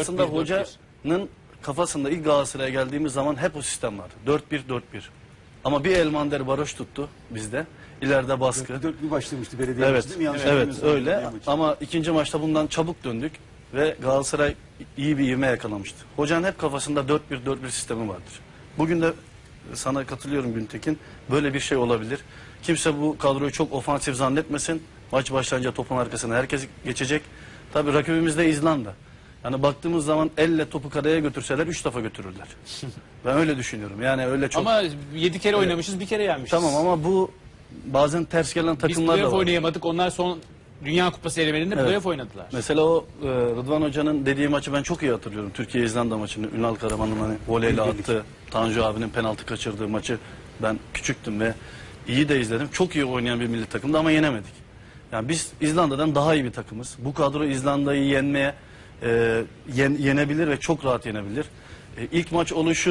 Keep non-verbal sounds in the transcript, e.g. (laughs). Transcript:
Aslında 4-1, 4-1. hocanın kafasında ilk Galatasaray'a geldiğimiz zaman hep o sistem vardı. 4-1-4-1. Ama bir Elmander Baroş tuttu bizde. İleride baskı. Dört bir başlamıştı belediye Evet, maçı değil mi? Yanlış evet öyle. belediye maçı. Ama ikinci maçta bundan çabuk döndük ve Galatasaray iyi bir ivme yakalamıştı. Hocanın hep kafasında 4-1-4-1 sistemi vardır. Bugün de sana katılıyorum Güntekin. Böyle bir şey olabilir. Kimse bu kadroyu çok ofansif zannetmesin. Maç başlayınca topun arkasına herkes geçecek. Tabii rakibimiz de İzlanda. Yani baktığımız zaman elle topu kareye götürseler 3 defa götürürler. (laughs) ben öyle düşünüyorum. Yani öyle çok... Ama 7 kere oynamışız bir kere yenmişiz. Tamam ama bu bazen ters gelen Biz takımlar da playoff var. oynayamadık. Onlar son Dünya Kupası elemelerinde Evet. playoff oynadılar. Mesela o e, Rıdvan Hoca'nın dediği maçı ben çok iyi hatırlıyorum. Türkiye-İzlanda maçını. Ünal Karaman'ın hani voleyle attı. Tanju abinin penaltı kaçırdığı maçı ben küçüktüm ve iyi de izledim. Çok iyi oynayan bir milli takımdı ama yenemedik. Yani biz İzlanda'dan daha iyi bir takımız. Bu kadro İzlanda'yı yenmeye e, yen- yenebilir ve çok rahat yenebilir. E, ilk maç oluşu